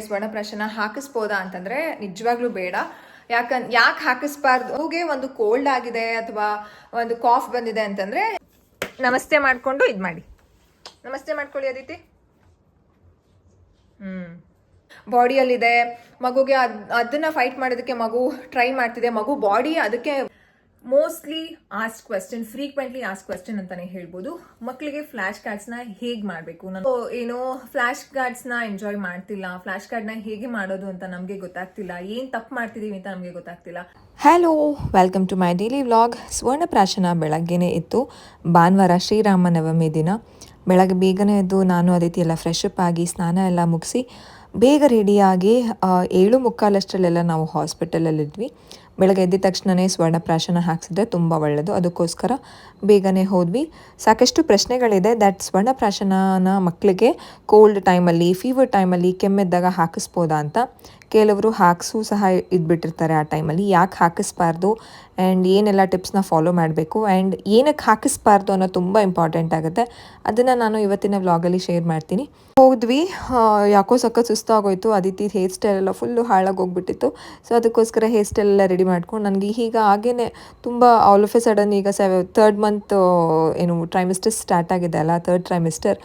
ಸ್ವರ್ಣಪ್ರಾಶನ ಹಾಕಿಸ್ಬೋದಾ ಅಂತಂದ್ರೆ ನಿಜವಾಗ್ಲೂ ಬೇಡ. ಯಾಕನ್, ಯಾಕೆ ಹಾಕಿಸ್ಬಾರ್ದು? ಅವ್ಗೆ ಒಂದು ಕೋಲ್ಡ್ ಆಗಿದೆ ಅಥವಾ ಒಂದು ಕಾಫ್ ಬಂದಿದೆ ಅಂತಂದ್ರೆ ನಮಸ್ತೆ ಮಾಡ್ಕೊಂಡು ಇದು ಮಾಡಿ. ನಮಸ್ತೆ ಮಾಡ್ಕೊಳ್ಳಿ ಅದಿತಿ. ಹ್ಮ್. ಬಾಡಿಯಲ್ಲಿದೆ ಮಗುಗೆ ಅದ್, ಅದನ್ನ ಫೈಟ್ ಮಾಡೋದಕ್ಕೆ ಮಗು ಟ್ರೈ ಮಾಡ್ತಿದೆ. ಮಗು ಬಾಡಿ ಅದಕ್ಕೆ mostly asked question frequently asked question ಅಂತಾನೆ ಹೇಳ್ಬೋದು. ಮಕ್ಕಳಿಗೆ ಫ್ಲಾಶ್ ಕಾರ್ಡ್ಸ್ನ ಹೇಗೆ ಮಾಡಬೇಕು? ನಾನು ಏನೋ ಫ್ಲಾಶ್ ಕಾರ್ಡ್ಸ್ನ ಎಂಜಾಯ್ ಮಾಡ್ತಿಲ್ಲ. ಫ್ಲಾಶ್ ಕಾರ್ಡ್ನ ಹೇಗೆ ಮಾಡೋದು ಅಂತ ನಮಗೆ ಗೊತ್ತಾಗ್ತಿಲ್ಲ. ಏನು ತಪ್ಪು ಮಾಡ್ತಿದ್ದೀವಿ ಅಂತ ನಮಗೆ ಗೊತ್ತಾಗ್ತಿಲ್ಲ. Hello welcome to my daily vlog ಸ್ವರ್ಣಪ್ರಾಶನ ಬೆಳಗ್ಗೆನೇ ಇತ್ತು. ಭಾನುವಾರ ಶ್ರೀರಾಮನವಮಿ ದಿನ. ಬೆಳಗ್ಗೆ ಬೇಗನೆ ಎದ್ದು ನಾನು ಅದಿತಿ ಎಲ್ಲ ಫ್ರೆಶ್ ಅಪ್ ಆಗಿ ಸ್ನಾನ ಎಲ್ಲ ಮುಗಿಸಿ, ಬೇಗ ರೆಡಿಯಾಗಿ ಏಳು ಮುಕ್ಕಾಲಷ್ಟರಲ್ಲೆಲ್ಲ ನಾವು ಹಾಸ್ಪಿಟಲಲ್ಲಿದ್ವಿ ಬೆಳಗ್ಗೆ ಎದ್ದ ತಕ್ಷಣವೇ ಸ್ವರ್ಣಪ್ರಾಶನ ಹಾಕ್ಸಿದ್ರೆ ತುಂಬ ಒಳ್ಳೆಯದು ಅದಕ್ಕೋಸ್ಕರ ಬೇಗನೆ ಹೋದ್ವಿ. ಸಾಕಷ್ಟು ಪ್ರಶ್ನೆಗಳಿದೆ. ದ್ಯಾಟ್ ಸ್ವರ್ಣ ಪ್ರಾಶನನ ಮಕ್ಕಳಿಗೆ ಕೋಲ್ಡ್ ಟೈಮಲ್ಲಿ ಫೀವರ್ ಟೈಮಲ್ಲಿ ಕೆಮ್ಮೆದ್ದಾಗ ಹಾಕಿಸ್ಬೋದಾ ಅಂತ ಕೆಲವರು ಹಾಕ್ಸು ಸಹ ಇದ್ಬಿಟ್ಟಿರ್ತಾರೆ ಆ ಟೈಮಲ್ಲಿ ಯಾಕೆ ಹಾಕಿಸ್ಬಾರ್ದು? ಆ್ಯಂಡ್ ಏನೆಲ್ಲ ಟಿಪ್ಸ್ನ ಫಾಲೋ ಮಾಡಬೇಕು? ಆ್ಯಂಡ್ ಏನಕ್ಕೆ ಹಾಕಿಸ್ಬಾರ್ದು ಅನ್ನೋ ತುಂಬ ಇಂಪಾರ್ಟೆಂಟ್ ಆಗುತ್ತೆ. ಅದನ್ನು ನಾನು ಇವತ್ತಿನ ವ್ಲಾಗಲ್ಲಿ ಶೇರ್ ಮಾಡ್ತೀನಿ. ಹೋದ್ವಿ. ಯಾಕೋ ಸಖತ್ ಸುಸ್ತಾಗೋಯ್ತು. ಅದಿತಿ ಹೇರ್ ಸ್ಟೈಲ್ ಎಲ್ಲ ಫುಲ್ಲು ಹಾಳಾಗಿ ಹೋಗ್ಬಿಟ್ಟಿತ್ತು. ಸೊ ಅದಕ್ಕೋಸ್ಕರ ಹೇರ್ ಸ್ಟೈಲ್ ಎಲ್ಲ ರೆಡಿ ಮಾಡ್ಕೊಂಡು ನನಗೆ ಈಗ ಹಾಗೇ ತುಂಬ ಆಲ್ ಆಫ್ ಎ ಸಡನ್ ಈಗ ಸೆವೆ ತರ್ಡ್ ಮಂತ್ ಏನು ಟ್ರೈಮಿಸ್ಟರ್ ಸ್ಟಾರ್ಟ್ ಆಗಿದೆ ಅಲ್ಲ ತರ್ಡ್ ಟ್ರೈಮಿಸ್ಟರ್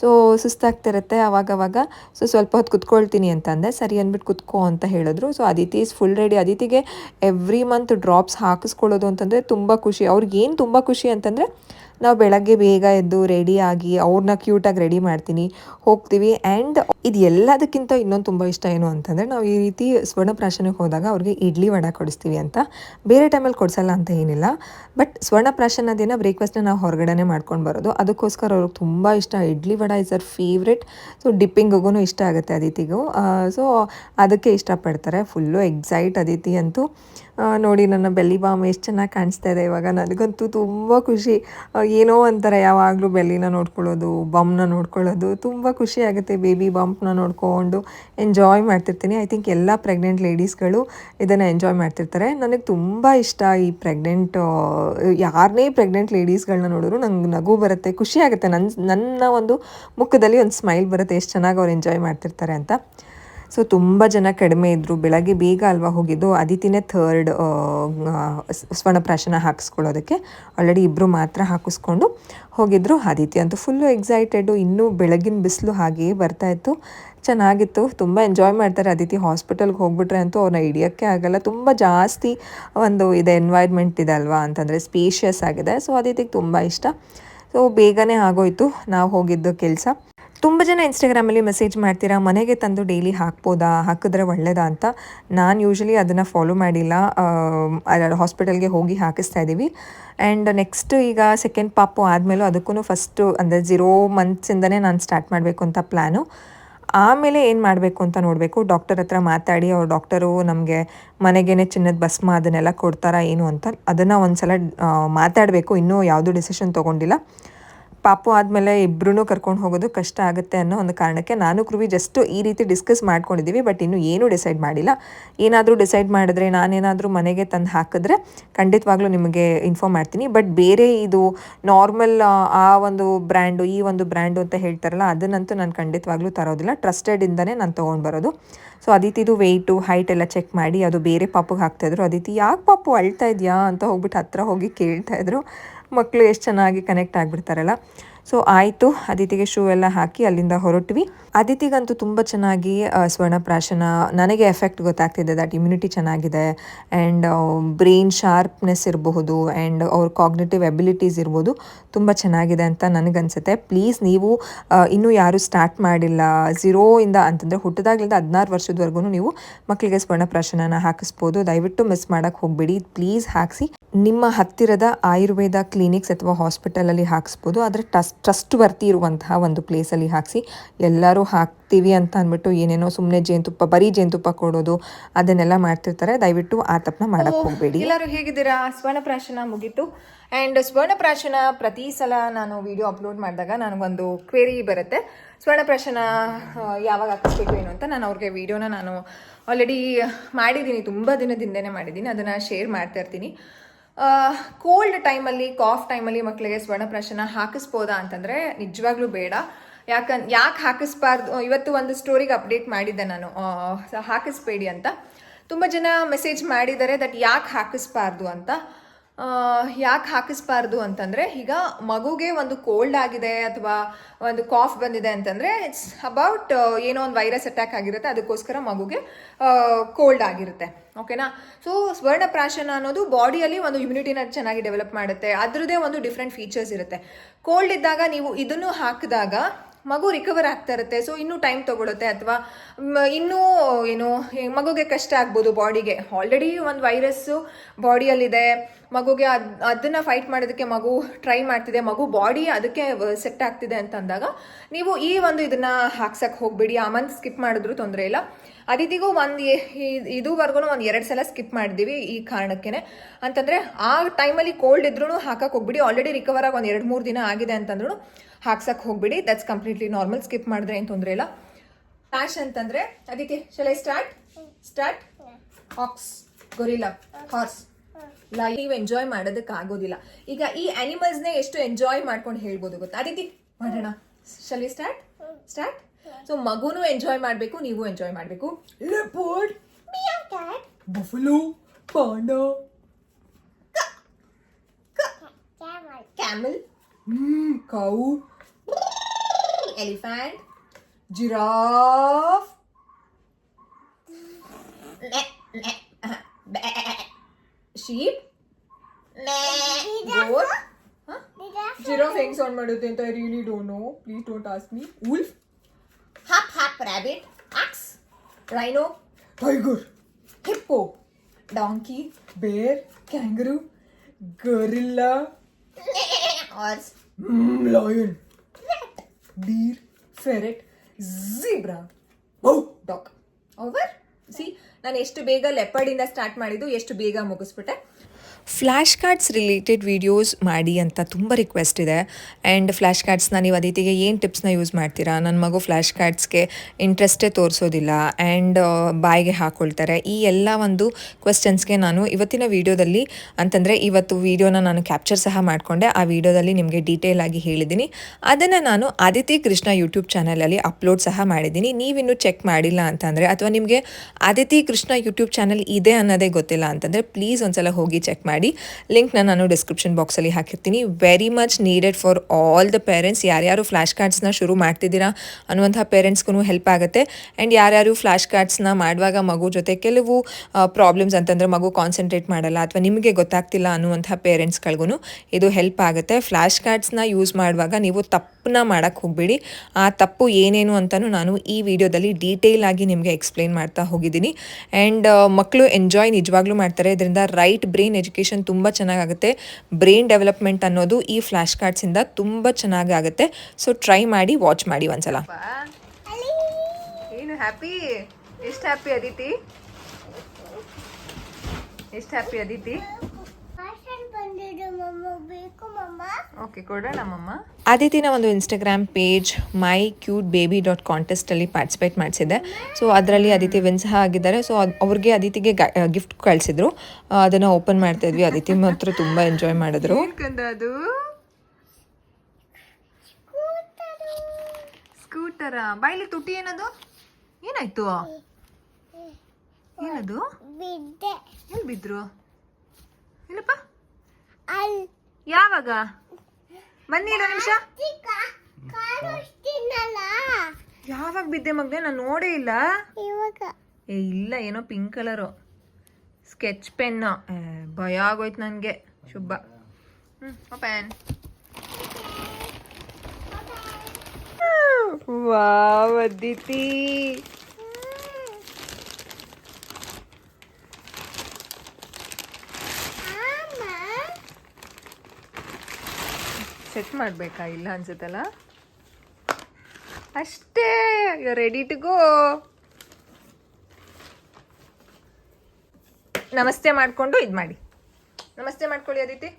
ಸೊ ಸುಸ್ತಾಗ್ತಿರುತ್ತೆ ಆವಾಗವಾಗ ಸೊ ಸ್ವಲ್ಪ ಹೊತ್ತು ಕುತ್ಕೊಳ್ತೀನಿ ಅಂತಂದೆ ಸರಿ ಅಂದ್ಬಿಟ್ಟು ಕುತ್ಕೋ ಅಂತ ಹೇಳಿದ್ರು. So Aditi is full ready ಅದಿತಿಗೆ every month drops ಹಾಕಿಸ್ಕೊಳ್ಳೋದು ಅಂತಂದರೆ ತುಂಬ ಖುಷಿ. ಅವ್ರಿಗೆ ಏನು ತುಂಬ ಖುಷಿ ಅಂತಂದರೆ ನಾವು ಬೆಳಗ್ಗೆ ಬೇಗ ಎದ್ದು ರೆಡಿ ಆಗಿ ಅವ್ರನ್ನ ಕ್ಯೂಟಾಗಿ ರೆಡಿ ಮಾಡ್ತೀನಿ. ಹೋಗ್ತೀವಿ ಆ್ಯಂಡ್ ಇದು ಎಲ್ಲದಕ್ಕಿಂತ ಇನ್ನೊಂದು ತುಂಬ ಇಷ್ಟ ಏನು ಅಂತಂದರೆ ನಾವು ಈ ರೀತಿ ಸ್ವರ್ಣಪ್ರಾಶನಕ್ಕೆ ಹೋದಾಗ ಅವ್ರಿಗೆ ಇಡ್ಲಿ ವಡ ಕೊಡಿಸ್ತೀವಿ ಅಂತ. ಬೇರೆ ಟೈಮಲ್ಲಿ ಕೊಡಿಸಲ್ಲ ಅಂತ ಏನಿಲ್ಲ. ಬಟ್ ಸ್ವರ್ಣಪ್ರಾಶನ ದಿನ ಬ್ರೇಕ್ಫಾಸ್ಟ್ನ ನಾವು ಹೊರಗಡೆನೇ ಮಾಡ್ಕೊಂಡು ಬರೋದು. ಅದಕ್ಕೋಸ್ಕರ ಅವ್ರಿಗೆ ತುಂಬ ಇಷ್ಟ. Idli vada is our favourite so ಡಿಪ್ಪಿಂಗಿಗೂ ಇಷ್ಟ ಆಗುತ್ತೆ ಅದಿತಿಗೂ ಸೊ ಅದಕ್ಕೆ ಇಷ್ಟಪಡ್ತಾರೆ. ಫುಲ್ಲು ಎಕ್ಸೈಟ್ ಅದಿತಿ ಅಂತೂ. ನೋಡಿ, ನನ್ನ ಬೆಲ್ಲಿ ಬಾಮ್ ಎಷ್ಟು ಚೆನ್ನಾಗಿ ಕಾಣಿಸ್ತಾ ಇದೆ ಇವಾಗ. ನನಗಂತೂ ತುಂಬ ಖುಷಿ. ಏನೋ ಒಂಥರ ಯಾವಾಗಲೂ ಬೆಲ್ಲಿನ ನೋಡ್ಕೊಳ್ಳೋದು ಬಾಮ್ನ ನೋಡ್ಕೊಳ್ಳೋದು. ತುಂಬ ಖುಷಿ ಆಗುತ್ತೆ ಬೇಬಿ ಬಾಂಪ್ನ ನೋಡ್ಕೊಂಡು ಎಂಜಾಯ್ ಮಾಡ್ತಿರ್ತೀನಿ. ಐ ಥಿಂಕ್ ಎಲ್ಲ ಪ್ರೆಗ್ನೆಂಟ್ ಲೇಡೀಸ್ಗಳು ಇದನ್ನು ಎಂಜಾಯ್ ಮಾಡ್ತಿರ್ತಾರೆ. ನನಗೆ ತುಂಬ ಇಷ್ಟ ಈ ಪ್ರೆಗ್ನೆಂಟ್ ಯಾರನ್ನೇ ಪ್ರೆಗ್ನೆಂಟ್ ಲೇಡೀಸ್ಗಳನ್ನ ನೋಡಿದ್ರು ನಂಗೆ ನಗು ಬರುತ್ತೆ, ಖುಷಿ ಆಗುತ್ತೆ. ನನ್ನ ನನ್ನ ಒಂದು ಮುಖದಲ್ಲಿ ಒಂದು ಸ್ಮೈಲ್ ಬರುತ್ತೆ, ಎಷ್ಟು ಚೆನ್ನಾಗಿ ಅವ್ರು ಎಂಜಾಯ್ ಮಾಡ್ತಿರ್ತಾರೆ ಅಂತ. ಸೊ ತುಂಬ ಜನ ಕಡಿಮೆ ಇದ್ದರು ಬೆಳಗ್ಗೆ ಬೇಗ ಅಲ್ವಾ ಹೋಗಿದ್ದು. ಅದಿತಿನೇ ಥರ್ಡ್ ಸ್ವರ್ಣಪ್ರಾಶನ ಹಾಕಿಸ್ಕೊಳ್ಳೋದಕ್ಕೆ ಆಲ್ರೆಡಿ ಇಬ್ಬರು ಮಾತ್ರ ಹಾಕಿಸ್ಕೊಂಡು ಹೋಗಿದ್ರು. ಅದಿತಿ ಅಂತೂ ಫುಲ್ಲು ಎಕ್ಸೈಟೆಡು ಇನ್ನೂ ಬೆಳಗಿನ ಬಿಸಿಲು ಹಾಗೆಯೇ ಬರ್ತಾಯಿತ್ತು ಚೆನ್ನಾಗಿತ್ತು. ತುಂಬ ಎಂಜಾಯ್ ಮಾಡ್ತಾರೆ. ಅದಿತಿ ಹಾಸ್ಪಿಟಲ್ಗೆ ಹೋಗ್ಬಿಟ್ರೆ ಅಂತೂ ಅವ್ರನ್ನ ಹಿಡಿಯೋಕ್ಕೆ ಆಗಲ್ಲ. ತುಂಬ ಜಾಸ್ತಿ ಒಂದು ಇದೆ ಎನ್ವೈರ್ಮೆಂಟ್ ಇದೆ ಅಲ್ವಾ ಅಂತಂದರೆ ಸ್ಪೇಷಿಯಸ್ ಆಗಿದೆ. ಸೊ ಅದಿತಿಗೆ ತುಂಬ ಇಷ್ಟ. ಸೊ ಬೇಗನೆ ಆಗೋಯ್ತು. ನಾವು ಹೋಗಿದ್ದು ಕೆಲಸ. ತುಂಬ ಜನ ಇನ್ಸ್ಟಾಗ್ರಾಮಲ್ಲಿ ಮೆಸೇಜ್ ಮಾಡ್ತೀರಾ? ಮನೆಗೆ ತಂದು ಡೈಲಿ ಹಾಕ್ಬೋದಾ? ಹಾಕಿದ್ರೆ ಒಳ್ಳೇದಾ ಅಂತ ನಾನು ಯೂಶ್ವಲಿ ಅದನ್ನು ಫಾಲೋ ಮಾಡಿಲ್ಲ. ಹಾಸ್ಪಿಟಲ್ಗೆ ಹೋಗಿ ಹಾಕಿಸ್ತಾ ಇದ್ದೀವಿ ಆ್ಯಂಡ್ ನೆಕ್ಸ್ಟ್ ಈಗ ಸೆಕೆಂಡ್ ಪಾಪು ಆದಮೇಲೂ ಅದಕ್ಕೂ ಫಸ್ಟು ಅಂದರೆ ಜೀರೋ ಮಂತ್ಸಿಂದನೇ ನಾನು ಸ್ಟಾರ್ಟ್ ಮಾಡಬೇಕು ಅಂತ ಪ್ಲ್ಯಾನು ಆಮೇಲೆ ಏನು ಮಾಡಬೇಕು ಅಂತ ನೋಡಬೇಕು. ಡಾಕ್ಟರ್ ಹತ್ರ ಮಾತಾಡಿ, ಅವ್ರ ಡಾಕ್ಟರು ನಮಗೆ ಮನೆಗೇನೆ ಚಿನ್ನದ ಭಸ್ಮ ಅದನ್ನೆಲ್ಲ ಕೊಡ್ತಾರಾ ಏನು ಅಂತ ಅದನ್ನು ಒಂದು ಸಲ ಮಾತಾಡಬೇಕು. ಇನ್ನೂ ಯಾವುದೂ ಡಿಸಿಷನ್ ತೊಗೊಂಡಿಲ್ಲ. ಪಾಪು ಆದಮೇಲೆ ಇಬ್ಬರೂ ಕರ್ಕೊಂಡು ಹೋಗೋದು ಕಷ್ಟ ಆಗುತ್ತೆ ಅನ್ನೋ ಒಂದು ಕಾರಣಕ್ಕೆ ನಾನು ಕೃವಿ ಜಸ್ಟ್ ಈ ರೀತಿ ಡಿಸ್ಕಸ್ ಮಾಡ್ಕೊಂಡಿದ್ದೀವಿ ಬಟ್ ಇನ್ನೂ ಏನೂ ಡಿಸೈಡ್ ಮಾಡಿಲ್ಲ. ಏನಾದರೂ ಡಿಸೈಡ್ ಮಾಡಿದ್ರೆ, ನಾನೇನಾದರೂ ಮನೆಗೆ ತಂದು ಹಾಕಿದ್ರೆ ಖಂಡಿತವಾಗ್ಲೂ ನಿಮಗೆ ಇನ್ಫಾರ್ಮ್ ಮಾಡ್ತೀನಿ. ಬಟ್ ಬೇರೆ ಇದು ನಾರ್ಮಲ್ ಆ ಒಂದು ಬ್ರ್ಯಾಂಡು ಈ ಒಂದು ಬ್ರ್ಯಾಂಡು ಅಂತ ಹೇಳ್ತಾರಲ್ಲ, ಅದನ್ನಂತೂ ನಾನು ಖಂಡಿತವಾಗ್ಲೂ ತರೋದಿಲ್ಲ. ಟ್ರಸ್ಟೆಡಿಂದನೇ ನಾನು ತೊಗೊಂಡು ಬರೋದು. ಸೊ ಅದಿತಿದು ವೆಯ್ಟು ಹೈಟ್ ಎಲ್ಲ ಚೆಕ್ ಮಾಡಿ, ಅದು ಬೇರೆ ಪಾಪುಗೆ ಹಾಕ್ತಾಯಿದ್ರು ಅದಿತಿ, ಯಾಕೆ ಪಾಪು ಅಳ್ತಾ ಇದೆಯಾ? ಅಂತ ಹೋಗ್ಬಿಟ್ಟು ಹತ್ರ ಹೋಗಿ ಕೇಳ್ತಾಯಿದ್ರು ಮಕ್ಕಳು ಎಷ್ಟು ಚೆನ್ನಾಗಿ ಕನೆಕ್ಟ್ ಆಗಿಬಿಡ್ತಾರಲ್ಲ. ಸೊ ಆಯಿತು ಅದಿತಿಗೆ ಶೂ ಎಲ್ಲ ಹಾಕಿ ಅಲ್ಲಿಂದ ಹೊರಟ್ವಿ. ಅದಿತಿಗಂತೂ ತುಂಬ ಚೆನ್ನಾಗಿ ಸ್ವರ್ಣಪ್ರಾಶನ, ನನಗೆ ಎಫೆಕ್ಟ್ ಗೊತ್ತಾಗ್ತಿದೆ ದಟ್ ಇಮ್ಯುನಿಟಿ ಚೆನ್ನಾಗಿದೆ ಆ್ಯಂಡ್ ಬ್ರೈನ್ ಶಾರ್ಪ್ನೆಸ್ ಇರಬಹುದು ಆ್ಯಂಡ್ ಅವ್ರ ಕಾಗ್ನೇಟಿವ್ ಎಬಿಲಿಟೀಸ್ ಇರ್ಬೋದು. ತುಂಬ ಚೆನ್ನಾಗಿದೆ ಅಂತ ನನಗನ್ಸುತ್ತೆ. ಪ್ಲೀಸ್ ನೀವು ಇನ್ನೂ ಯಾರು ಸ್ಟಾರ್ಟ್ ಮಾಡಿಲ್ಲ. ಝೀರೋಯಿಂದ ಅಂತಂದರೆ ಹುಟ್ಟದಾಗ್ಲಿಂದ ಹದಿನಾರು ವರ್ಷದವರೆಗೂ ನೀವು ಮಕ್ಕಳಿಗೆ ಸ್ವರ್ಣಪ್ರಾಶನನ ಹಾಕಿಸ್ಬೋದು. ದಯವಿಟ್ಟು ಮಿಸ್ ಮಾಡೋಕ್ಕೆ ಹೋಗಬೇಡಿ. ಪ್ಲೀಸ್ ಹಾಕಿಸಿ. ನಿಮ್ಮ ಹತ್ತಿರದ ಆಯುರ್ವೇದ ಕ್ಲಿನಿಕ್ಸ್ ಅಥವಾ ಹಾಸ್ಪಿಟಲಲ್ಲಿ ಹಾಕಿಸ್ಬೋದು. ಆದರೆ ಟಸ್ ಟ್ರಸ್ಟ್ ವರ್ತಿ ಇರುವಂತಹ ಒಂದು ಪ್ಲೇಸಲ್ಲಿ ಹಾಕಿಸಿ. ಎಲ್ಲರೂ ಹಾಕ್ತೀವಿ ಅಂತ ಅಂದ್ಬಿಟ್ಟು ಏನೇನೋ ಸುಮ್ಮನೆ ಜೇನುತುಪ್ಪ ಬರೀ ಜೇನುತುಪ್ಪ ಕೊಡೋದು ಅದನ್ನೆಲ್ಲ ಮಾಡ್ತಿರ್ತಾರೆ. ದಯವಿಟ್ಟು ಆ ತಪ್ಪನ್ನ ಮಾಡಕ್ಕೆ ಹೋಗಬೇಡಿ. ಎಲ್ಲರೂ ಹೇಗಿದ್ದೀರಾ? ಸ್ವರ್ಣಪ್ರಾಶನ ಮುಗೀತು. ಆ್ಯಂಡ್ ಸ್ವರ್ಣಪ್ರಾಶನ ಪ್ರತಿ ಸಲ ನಾನು ವಿಡಿಯೋ ಅಪ್ಲೋಡ್ ಮಾಡಿದಾಗ ನನಗೊಂದು ಕ್ವೇರಿ ಬರುತ್ತೆ. ಸ್ವರ್ಣಪ್ರಾಶನ ಯಾವಾಗ ಹಾಕಿಸ್ಬೇಕು ಏನು ಅಂತ ನಾನು ಅವ್ರಿಗೆ ವಿಡಿಯೋನ ನಾನು ಆಲ್ರೆಡಿ ಮಾಡಿದ್ದೀನಿ. ತುಂಬ ದಿನದಿಂದನೇ ಮಾಡಿದ್ದೀನಿ. ಅದನ್ನು ಶೇರ್ ಮಾಡ್ತಾ ಇರ್ತೀನಿ. ಕೋಲ್ಡ್ ಟೈಮಲ್ಲಿ ಕಾಫ್ ಟೈಮಲ್ಲಿ ಮಕ್ಕಳಿಗೆ ಸ್ವರ್ಣಪ್ರಾಶನ ಹಾಕಿಸ್ಬೋದಾ ಅಂತಂದರೆ ನಿಜವಾಗ್ಲೂ ಬೇಡ. ಯಾಕನ್, ಯಾಕೆ ಹಾಕಿಸ್ಬಾರ್ದು, ಇವತ್ತು ಒಂದು ಸ್ಟೋರಿಗೆ ಅಪ್ಡೇಟ್ ಮಾಡಿದ್ದೆ ನಾನು ಹಾಕಿಸ್ಬೇಡಿ ಅಂತ. ತುಂಬ ಜನ ಮೆಸೇಜ್ ಮಾಡಿದ್ದಾರೆ ದಟ್ ಯಾಕೆ ಹಾಕಿಸ್ಬಾರ್ದು ಅಂತ. ಯಾಕೆ ಹಾಕಿಸ್ಬಾರ್ದು ಅಂತಂದರೆ, ಈಗ ಮಗುಗೆ ಒಂದು ಕೋಲ್ಡ್ ಆಗಿದೆ ಅಥವಾ ಒಂದು ಕಾಫ್ ಬಂದಿದೆ ಅಂತಂದರೆ ಇಟ್ಸ್ ಅಬೌಟ್ ಏನೋ ಒಂದು ವೈರಸ್ ಅಟ್ಯಾಕ್ ಆಗಿರುತ್ತೆ, ಅದಕ್ಕೋಸ್ಕರ ಮಗುಗೆ ಕೋಲ್ಡ್ ಆಗಿರುತ್ತೆ, ಓಕೆನಾ? ಸೊ ಸ್ವರ್ಣಪ್ರಾಶನ ಅನ್ನೋದು ಬಾಡಿಯಲ್ಲಿ ಒಂದು ಇಮ್ಯುನಿಟಿನ ಚೆನ್ನಾಗಿ ಡೆವಲಪ್ ಮಾಡುತ್ತೆ ಅದರದೇ ಒಂದು ಡಿಫ್ರೆಂಟ್ ಫೀಚರ್ಸ್ ಇರುತ್ತೆ. ಕೋಲ್ಡ್ ಇದ್ದಾಗ ನೀವು ಇದನ್ನು ಹಾಕಿದಾಗ ಮಗು ರಿಕವರ್ ಆಗ್ತಾ ಇರುತ್ತೆ. ಸೊ ಇನ್ನೂ ಟೈಮ್ ತಗೊಳುತ್ತೆ ಅಥವಾ ಇನ್ನೂ ಏನು ಮಗುಗೆ ಕಷ್ಟ ಆಗ್ಬೋದು ಬಾಡಿಗೆ ಆಲ್ರೆಡಿ ಒಂದು ವೈರಸ್ಸು ಬಾಡಿಯಲ್ಲಿದೆ ಮಗುಗೆ ಅದ್, ಅದನ್ನು ಫೈಟ್ ಮಾಡೋದಕ್ಕೆ ಮಗು ಟ್ರೈ ಮಾಡ್ತಿದೆ. ಮಗು ಬಾಡಿ ಅದಕ್ಕೆ ಸೆಟ್ ಆಗ್ತಿದೆ ಅಂತ ಅಂದಾಗ ನೀವು ಈ ಒಂದು ಇದನ್ನ ಹಾಕ್ಸಕ್ಕೆ ಹೋಗಬೇಡಿ. ಆ ಮಂತ್ ಸ್ಕಿಪ್ ಮಾಡಿದ್ರು ತೊಂದರೆ ಇಲ್ಲ. ಅದಿತಿಗೂ ಒಂದು ಇದುವರೆಗೂ ಒಂದು ಎರಡು ಸಲ ಸ್ಕಿಪ್ ಮಾಡಿದ್ದೀವಿ ಈ ಕಾರಣಕ್ಕೆ ಅಂತಂದರೆ ಆ ಟೈಮಲ್ಲಿ ಕೋಲ್ಡ್ ಇದ್ರೂ ಹಾಕಕ್ಕೆ ಹೋಗ್ಬಿಡಿ. ಆಲ್ರೆಡಿ ರಿಕವರ್ ಆಗಿ ಒಂದು ಎರಡು ಮೂರು ದಿನ ಆಗಿದೆ ಅಂತಂದ್ರೂ ಹಾಕ್ಸಕ್ಕೆ ಹೋಗ್ಬಿಡಿ. ದಟ್ಸ್ ಕಂಪ್ಲೀಟ್ಲಿ ನಾರ್ಮಲ್ ಸ್ಕಿಪ್ ಮಾಡಿದ್ರೆ ಏನು ತೊಂದರೆ ಇಲ್ಲ. ಫ್ಲಾಶ್ ಅಂತಂದರೆ ಅದಕ್ಕೆ ಶಲೈ start start hawks gorilla horse live enjoy ಮಾಡೋದಕ್ಕೆ ಆಗೋದಿಲ್ಲ. ಈಗ ಈ ಅನಿಮಲ್ಸ್ನೇ ಎಷ್ಟು ಎಂಜಾಯ್ ಮಾಡ್ಕೊಂಡು ಹೇಳ್ಬೋದು ಗೊತ್ತಾ? ಅದಿತಿ ಮಾಡೋಣ. ಶಲಿ ಸ್ಟಾರ್ಟ್ ಸ್ಟಾರ್ಟ್ ಸೊ ಮಗುನು ಎಂಜಾಯ್ ಮಾಡಬೇಕು ನೀವು ಎಂಜಾಯ್ ಮಾಡಬೇಕು. Leopard buffalo panda camel, mm, cow, elephant, giraffe, sheep, goat. Huh? Giraffe? ಹೆಂಗ್ ಸೌಂಡ್ ಮಾಡುತ್ತೆ ಅಂತ I really don't know please don't ask me wolf rabbit ox rhino tiger hippo donkey bear kangaroo gorilla horse mm, lion deer ferret zebra. Oh dog. Over see ನಾನು ಎಷ್ಟು ಬೇಗ ಲೆಪರ್ಡಿಂದ start ಮಾಡಿದ್ದು ಎಷ್ಟು ಬೇಗ ಮುಗಿಸ್ಬಿಟ್ಟೆ. ಫ್ಲ್ಯಾಶ್ ಕಾರ್ಡ್ಸ್ ರಿಲೇಟೆಡ್ ವೀಡಿಯೋಸ್ ಮಾಡಿ ಅಂತ ತುಂಬ ರಿಕ್ವೆಸ್ಟ್ ಇದೆ. ಆ್ಯಂಡ್ ಫ್ಲ್ಯಾಶ್ ಕಾರ್ಡ್ಸ್ನ ನೀವು ಅದಿತಿಗೆ ಏನು ಟಿಪ್ಸ್ನ ಯೂಸ್ ಮಾಡ್ತೀರಾ? ನನ್ನ ಮಗು ಫ್ಲ್ಯಾಶ್ ಕಾರ್ಡ್ಸ್ಗೆ ಇಂಟ್ರೆಸ್ಟೇ ತೋರಿಸೋದಿಲ್ಲ. ಆ್ಯಂಡ್ ಬಾಯಿಗೆ ಹಾಕ್ಕೊಳ್ತಾರೆ ಈ ಎಲ್ಲ ಒಂದು ಕ್ವೆಶನ್ಸ್ಗೆ ನಾನು ಇವತ್ತಿನ ವೀಡಿಯೋದಲ್ಲಿ ಅಂತಂದರೆ ಇವತ್ತು ವೀಡಿಯೋನ ನಾನು ಕ್ಯಾಪ್ಚರ್ ಸಹ ಮಾಡಿಕೊಂಡೆ. ಆ ವಿಡಿಯೋದಲ್ಲಿ ನಿಮಗೆ ಡೀಟೇಲ್ ಆಗಿ ಹೇಳಿದ್ದೀನಿ ಅದನ್ನು ನಾನು ಆದಿತಿ ಕೃಷ್ಣ ಯೂಟ್ಯೂಬ್ ಚಾನಲಲ್ಲಿ ಅಪ್ಲೋಡ್ ಸಹ ಮಾಡಿದ್ದೀನಿ ನೀವಿನ್ನೂ ಚೆಕ್ ಮಾಡಿಲ್ಲ ಅಂತಂದರೆ ಅಥವಾ ನಿಮಗೆ ಆದಿತಿ ಕೃಷ್ಣ ಯೂಟ್ಯೂಬ್ ಚಾನಲ್ ಇದೆ ಅನ್ನೋದೇ ಗೊತ್ತಿಲ್ಲ ಅಂತಂದರೆ ಪ್ಲೀಸ್ ಒಂದ್ಸಲ ಹೋಗಿ ಚೆಕ್ ಮಾಡಿ. ಲಿಂಕ್ನ ನಾನು ಡಿಸ್ಕ್ರಿಪ್ಷನ್ ಬಾಕ್ಸಲ್ಲಿ ಹಾಕಿರ್ತೀನಿ. Very much needed for all the parents ಯಾರ್ಯಾರು ಫ್ಲ್ಯಾಶ್ ಕಾರ್ಡ್ಸ್ನ ಶುರು ಮಾಡ್ತಿದ್ದೀರಾ ಅನ್ನುವಂಥ ಪೇರೆಂಟ್ಸ್ಗೂ ಹೆಲ್ಪ್ ಆಗುತ್ತೆ. ಆ್ಯಂಡ್ ಯಾರ್ಯಾರು ಫ್ಲ್ಯಾಶ್ ಕಾರ್ಡ್ಸ್ನ ಮಾಡುವಾಗ ಮಗು ಜೊತೆ ಕೆಲವು ಪ್ರಾಬ್ಲಮ್ಸ್ ಅಂತಂದರೆ ಮಗು ಕಾನ್ಸಂಟ್ರೇಟ್ ಮಾಡಲ್ಲ ಅಥವಾ ನಿಮಗೆ ಗೊತ್ತಾಗ್ತಿಲ್ಲ ಅನ್ನುವಂಥ ಪೇರೆಂಟ್ಸ್ಗಳಿಗೂ ಇದು ಹೆಲ್ಪ್ ಆಗುತ್ತೆ. ಫ್ಲ್ಯಾಶ್ ಕಾರ್ಡ್ಸ್ನ ಯೂಸ್ ಮಾಡುವಾಗ ನೀವು ತಪ್ಪನ್ನ ಮಾಡೋಕ್ಕೆ ಹೋಗಬೇಡಿ. ಆ ತಪ್ಪು ಏನೇನು ಅಂತಲೂ ನಾನು ಈ ವಿಡಿಯೋದಲ್ಲಿ ಡೀಟೇಲ್ ಆಗಿ ನಿಮಗೆ ಎಕ್ಸ್ಪ್ಲೇನ್ ಮಾಡ್ತಾ ಹೋಗಿದ್ದೀನಿ. ಆ್ಯಂಡ್ ಮಕ್ಕಳು ಎಂಜಾಯ್ ನಿಜವಾಗ್ಲೂ ಮಾಡ್ತಾರೆ. ಇದರಿಂದ ರೈಟ್ ಬ್ರೈನ್ ಎಜುಕೇಷನ್ ತುಂಬ ಚೆನ್ನಾಗಾಗುತ್ತೆ. ಬ್ರೈನ್ ಡೆವಲಪ್ಮೆಂಟ್ ಅನ್ನೋದು ಈ ಫ್ಲ್ಯಾಶ್ ಕಾರ್ಡ್ಸಿಂದ ತುಂಬ ಚೆನ್ನಾಗಾಗುತ್ತೆ ಸೊ ಟ್ರೈ ಮಾಡಿ ವಾಚ್ ಮಾಡಿ ಒಂದ್ಸಲ. ಏನು ಹ್ಯಾಪಿ ಎಷ್ಟು ಹ್ಯಾಪಿ ಅದಿತಿ? ಎಷ್ಟು ಹ್ಯಾಪಿ ಅದಿತಿ ಬಂದಿದೆ ಮಮ್ಮ ಬೇಕು ಮಮ್ಮ ಓಕೆ ಕೂಡ ನಮ್ಮಮ್ಮ? ಆದಿತಿನ ಒಂದು Instagram page my cute baby dot ಕಾಂಟೆಸ್ಟಲ್ಲಿ participate ಮಾಡಿಸಿದ್ದೆ. ಸೊ ಅದರಲ್ಲಿ ಅದಿತಿ ವಿನ್ ಸಹ ಆಗಿದ್ದಾರೆ. ಸೊ ಅವ್ರಿಗೆ ಅದಿತಿಗೆ ಗಿಫ್ಟ್ ಕಳಿಸಿದ್ರು. ಅದನ್ನು ಓಪನ್ ಮಾಡ್ತಾ ಇದ್ವಿ. ಅದಿತಿ ಮಾತ್ರ ತುಂಬ ಎಂಜಾಯ್ ಮಾಡಿದ್ರು. ಅದು? ಸ್ಕೂಟರ ಬಾಯ್ಲಿ ತುಟಿ ಏನದು? ಏನಾಯ್ತು? ಏನದು? ಬಿದ್ದೆ. ಎಲ್ಲಿ ಬಿದ್ರು? ಇಲ್ಲಪ್ಪ? ಯಾವಾಗ? ಬನ್ನಿ ನಿಮಿಷ. ಯಾವಾಗ ಬಿದ್ದೆ ಮಗ್ನೆ? ನಾನು ನೋಡೇ ಇಲ್ಲ. ಏ ಇಲ್ಲ ಏನೋ ಪಿಂಕ್ ಕಲರು. ಸ್ಕೆಚ್ ಪೆನ್ ಭಯ ಆಗೋಯ್ತು ನನಗೆ. ಶುಭ. ಹ್ಞೂ ಓಪನ್. ವಾವ್ ಅದಿತಿ. ಸೆಟ್ ಮಾಡಬೇಕಾ ಇಲ್ಲ ಅನ್ಸುತ್ತಲ್ಲ? ಅಷ್ಟೇ ರೆಡಿ ಟು ಗೋ ನಮಸ್ತೆ ಮಾಡಿಕೊಂಡು ಇದು ಮಾಡಿ ನಮಸ್ತೆ ಮಾಡ್ಕೊಳ್ಳಿ ಅದಿತಿ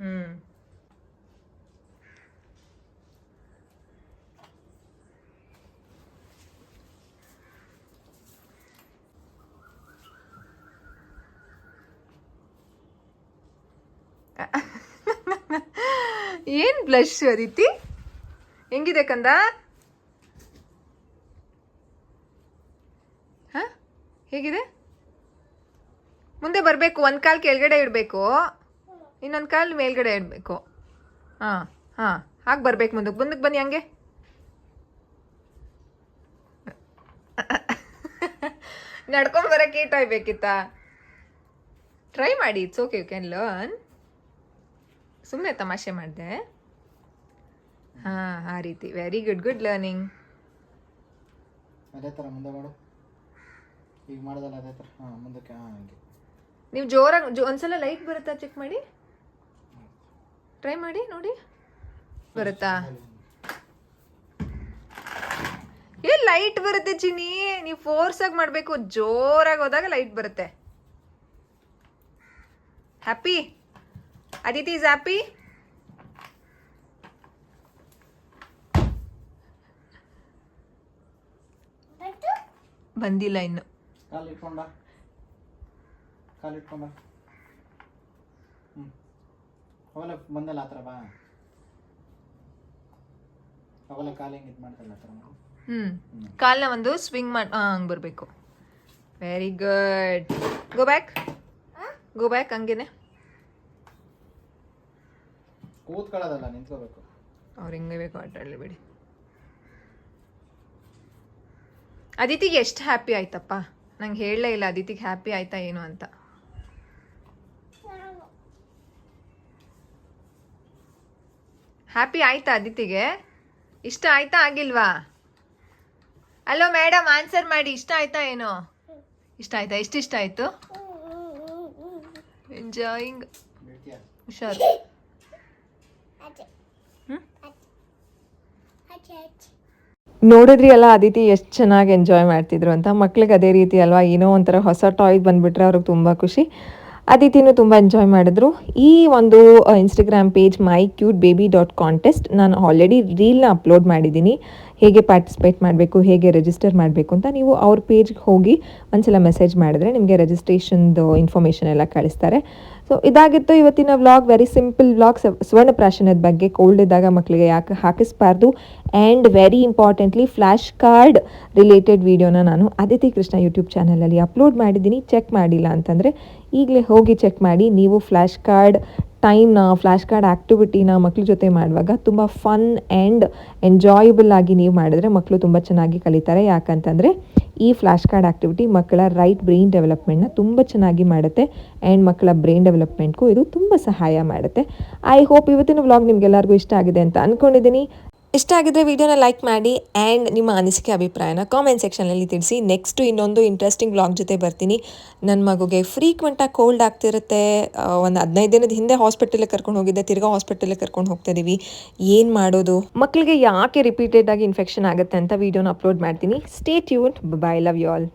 ಹ್ಞೂ ಏನು ಬ್ಲಶ್ ಅದಿತಿ ಹೆಂಗಿದೆ ಕಂದ? ಹಾ? ಹೇಗಿದೆ? ಮುಂದೆ ಬರಬೇಕು, ಒಂದು ಕಾಲು ಕೆಳಗಡೆ ಇಡಬೇಕು. ಇನ್ನೊಂದು ಕಾಲು ಮೇಲ್ಗಡೆ ಇಡಬೇಕು. ಹಾಂ ಹಾಂ, ಹಾಗೆ ಬರಬೇಕು ಮುಂದಕ್ಕೆ ಮುಂದಕ್ಕೆ ಬನ್ನಿ ಹಂಗೆ. ನಡ್ಕೊಂಡು ಬರಕ್ಕೆ ಟೈಮ್ ಬೇಕಿತ್ತಾ ಟ್ರೈ ಮಾಡಿ it's okay you can learn ಸುಮ್ಮನೆ ತಮಾಷೆ ಮಾಡಿದೆ. ಹಾಂ ಆ ರೀತಿ. ವೆರಿ ಗುಡ್ ಗುಡ್ ಲರ್ನಿಂಗ್ ಅದೇ ಥರ ಮುಂದೆ ಮಾಡು. ಈಗ ಮಾಡೋದಲ್ಲ ಅದೇ ಥರ ಹಾಂ ಮುಂದಕ್ಕೆ ಹಾಂ ಹಂಗೆ. ನೀವು ಜೋರಾಗಿ ಜೋ ಒಂದ್ಸಲ ಲೈಟ್ ಬರುತ್ತಾ ಚೆಕ್ ಮಾಡಿ? ಟ್ರೈ ಮಾಡಿ ನೋಡಿ. ಬರುತ್ತಾ? ಏ ಲೈಟ್ ಬರುತ್ತೆ ಚಿನಿ ನೀವು ಫೋರ್ಸ್ ಆಗಿ ಮಾಡಬೇಕು. ಜೋರಾಗಿ ಹೋದಾಗ ಲೈಟ್ ಬರುತ್ತೆ. ಹ್ಯಾಪಿ ಅದಿತಿ ಇಸ್ ಹ್ಯಾಪಿ ಬಂದಿಲ್ಲ ಇನ್ನು. ಕಾಲು ಇಟ್ಕೊಂಡ ಕಾಲು ಇಟ್ಕೊಂಡ ಹ್ಞೂ ಅವೆಲ್ಲ ಬಂದಲ್ಲ ಆ ಥರ ಬಾ. ಅವೆಲ್ಲ ಕಾಲು ಹೆಂಗೆ ಇದು ಮಾಡ್ತಲ್ಲ ಆ ಥರ ಮಾಡು. ಹ್ಮ್. ಕಾಲ್ನ ಒಂದು ಸ್ವಿಂಗ್ ಮಾಡಿ ಹಂಗೆ ಬರಬೇಕು. Very good go back go back ಹಂಗೇನೆ. ಕೂತ್ಕೊಳ್ಳೋದಲ್ಲ ನಿಂತ್ಕೋಬೇಕು. ಅವ್ರು ಹೆಂಗೆ ಬೇಕು ಆಟ ಆಡಲಿ ಬಿಡಿ. ಅದಿತಿಗೆ ಎಷ್ಟು ಹ್ಯಾಪಿ ಆಯ್ತಪ್ಪ? ನಂಗೆ ಹೇಳಲೇ ಇಲ್ಲ ಅದಿತಿಗೆ ಹ್ಯಾಪಿ ಆಯ್ತಾ ಏನು ಅಂತ. ಹ್ಯಾಪಿ ಆಯ್ತಾ ಅದಿತಿಗೆ? ಇಷ್ಟ ಆಯ್ತಾ ಆಗಿಲ್ವಾ? ಅಲೋ ಮೇಡಮ್ ಆನ್ಸರ್ ಮಾಡಿ. ಇಷ್ಟ ಆಯ್ತಾ ಏನು? ಇಷ್ಟ ಆಯ್ತಾ? ಎಷ್ಟು ಇಷ್ಟ ಆಯ್ತು? ಎಂಜಾಯಿಂಗ್ ಹುಷಾರು. ಅಚ್ಚೆ ನೋಡಿದ್ರಿ ಅಲ್ಲ ಅದಿತಿ ಎಷ್ಟು ಚೆನ್ನಾಗಿ ಎಂಜಾಯ್ ಮಾಡ್ತಿದ್ರು ಅಂತ. ಮಕ್ಳಿಗೆ ಅದೇ ರೀತಿ ಅಲ್ವಾ? ಏನೋ ಒಂಥರ ಹೊಸ ಟಾಯ್ ಬಂದುಬಿಟ್ರೆ ಅವ್ರಿಗೆ ತುಂಬ ಖುಷಿ. ಅದಿತಿನೂ ತುಂಬ ಎಂಜಾಯ್ ಮಾಡಿದ್ರು. ಈ ಒಂದು Instagram page my cute baby dot contest ನಾನು ಆಲ್ರೆಡಿ ರೀಲ್ನ ಅಪ್ಲೋಡ್ ಮಾಡಿದ್ದೀನಿ ಹೇಗೆ ಪಾರ್ಟಿಸಿಪೇಟ್ ಮಾಡಬೇಕು, ಹೇಗೆ ರಿಜಿಸ್ಟರ್ ಮಾಡಬೇಕು ಅಂತ ನೀವು ಅವ್ರ ಪೇಜ್ಗೆ ಹೋಗಿ ಒಂದ್ಸಲ ಮೆಸೇಜ್ ಮಾಡಿದ್ರೆ ನಿಮಗೆ ರಿಜಿಸ್ಟ್ರೇಷನ್ದು ಇನ್ಫಾರ್ಮೇಷನ್ ಎಲ್ಲ ಕಳಿಸ್ತಾರೆ. ಸೊ ಇದಾಗಿತ್ತು ಇವತ್ತಿನ ವ್ಲಾಗ್ ವೆರಿ ಸಿಂಪಲ್ ವ್ಲಾಗ್ ಸ್ವರ್ಣ ಪ್ರಾಶನದ ಬಗ್ಗೆ ಕೋಲ್ಡ್ ಇದ್ದಾಗ ಮಕ್ಕಳಿಗೆ ಯಾಕೆ ಹಾಕಿಸ್ಬಾರ್ದು? And very importantly flash card related ವೀಡಿಯೋನ ನಾನು ಅದಿತಿ ಕೃಷ್ಣ ಯೂಟ್ಯೂಬ್ ಚಾನಲಲ್ಲಿ ಅಪ್ಲೋಡ್ ಮಾಡಿದ್ದೀನಿ. ಚೆಕ್ ಮಾಡಿಲ್ಲ ಅಂತಂದರೆ ಈಗಲೇ ಹೋಗಿ ಚೆಕ್ ಮಾಡಿ. ನೀವು ಫ್ಲ್ಯಾಶ್ ಕಾರ್ಡ್ ಟೈಮ್ನ ಫ್ಲ್ಯಾಶ್ ಕಾರ್ಡ್ ಆ್ಯಕ್ಟಿವಿಟಿನ ಮಕ್ಳ ಜೊತೆ ಮಾಡುವಾಗ ತುಂಬ ಫನ್ ಆ್ಯಂಡ್ ಎಂಜಾಯಬಲ್ ಆಗಿ ನೀವು ಮಾಡಿದ್ರೆ ಮಕ್ಕಳು ತುಂಬ ಚೆನ್ನಾಗಿ ಕಲಿತಾರೆ. ಯಾಕಂತಂದರೆ ಈ ಫ್ಲ್ಯಾಶ್ ಕಾರ್ಡ್ ಆ್ಯಕ್ಟಿವಿಟಿ ಮಕ್ಕಳ ರೈಟ್ ಬ್ರೈನ್ ಡೆವಲಪ್ಮೆಂಟ್ನ ತುಂಬ ಚೆನ್ನಾಗಿ ಮಾಡುತ್ತೆ ಆ್ಯಂಡ್ ಮಕ್ಕಳ ಬ್ರೈನ್ ಡೆವಲಪ್ಮೆಂಟ್ಗೂ ಇದು ತುಂಬ ಸಹಾಯ ಮಾಡುತ್ತೆ. ಐ ಹೋಪ್ ಇವತ್ತಿನ ವ್ಲಾಗ್ ನಿಮಗೆಲ್ಲರಿಗೂ ಇಷ್ಟ ಆಗಿದೆ ಅಂತ ಅಂದ್ಕೊಂಡಿದ್ದೀನಿ ಇಷ್ಟ ಆಗಿದ್ರೆ ವಿಡಿಯೋನ ಲೈಕ್ ಮಾಡಿ ಆ್ಯಂಡ್ ನಿಮ್ಮ ಅನಿಸಿಕೆ ಅಭಿಪ್ರಾಯನ ಕಾಮೆಂಟ್ ಸೆಕ್ಷನಲ್ಲಿ ತಿಳಿಸಿ. ನೆಕ್ಸ್ಟು ಇನ್ನೊಂದು ಇಂಟ್ರೆಸ್ಟಿಂಗ್ ಬ್ಲಾಗ್ ಜೊತೆ ಬರ್ತೀನಿ. ನನ್ನ ಮಗುಗೆ ಫ್ರೀಕ್ವೆಂಟಾಗಿ ಕೋಲ್ಡ್ ಆಗ್ತಿರುತ್ತೆ. ಒಂದು ಹದಿನೈದು ದಿನದ ಹಿಂದೆ ಹಾಸ್ಪಿಟಲಿಗೆ ಕರ್ಕೊಂಡು ಹೋಗಿದ್ದೆ. ತಿರ್ಗಾ ಹಾಸ್ಪಿಟಲಿಗೆ ಕರ್ಕೊಂಡು ಹೋಗ್ತಾ ಇದೀವಿ. ಏನು ಮಾಡೋದು? ಮಕ್ಕಳಿಗೆ ಯಾಕೆ ರಿಪೀಟೆಡ್ ಆಗಿ ಇನ್ಫೆಕ್ಷನ್ ಆಗುತ್ತೆ ಅಂತ ವಿಡಿಯೋನ ಅಪ್ಲೋಡ್ ಮಾಡ್ತೀನಿ. Stay tune bye love you all